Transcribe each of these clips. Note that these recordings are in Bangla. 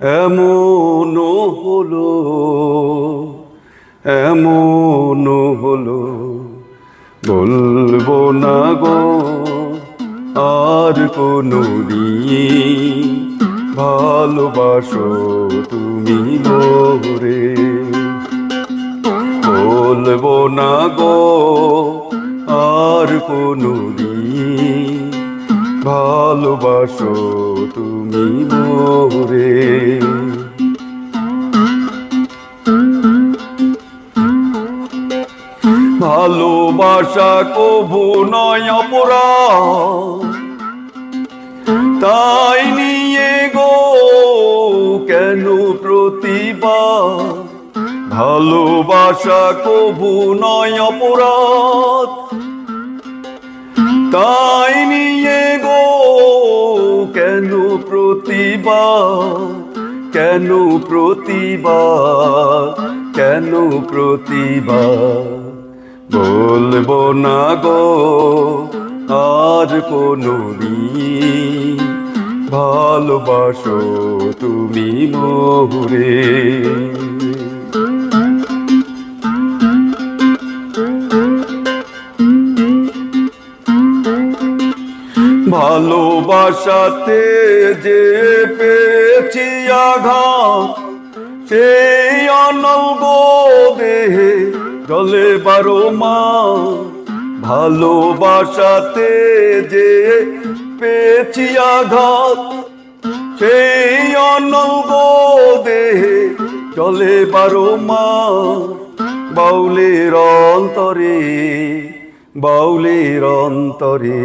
এমন হলো এমন হলো। বলব না গো, আর কোনো ভালোবাসো তুমি মোরে। বলব না গো, আর কোনো ভালোবাসো তুমি মোরে। ভালোবাসা কভু নয় অপরাধ তাই নিয়ে গো, কেন প্রতিভা? ভালোবাসা কভু নয় অপরাধ। তাই নিয়ে গো, কেন প্রতিভা? কেন প্রতিভা? কেন প্রতিভা? বলব না গো, আর কোনো ভালোবাসো তুমি মোরে ভালোবাসাতে যে পেয়েছি আঘাত, সেই অনঙ্গ দেহে জলে বারো মা। ভালোবাসাতে যে পেয়েছি আঘাত, সেই অনঙ্গ দেহে জলে বারো মা। বাউলের অন্তরে বাউলের অন্তরে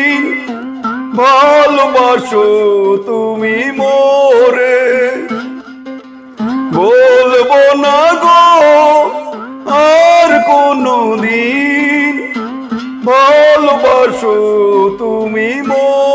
ভালোবাসো তুমি মোরে। বলব না গো আর কোনো দিন ভালোবাসো তুমি মোরে।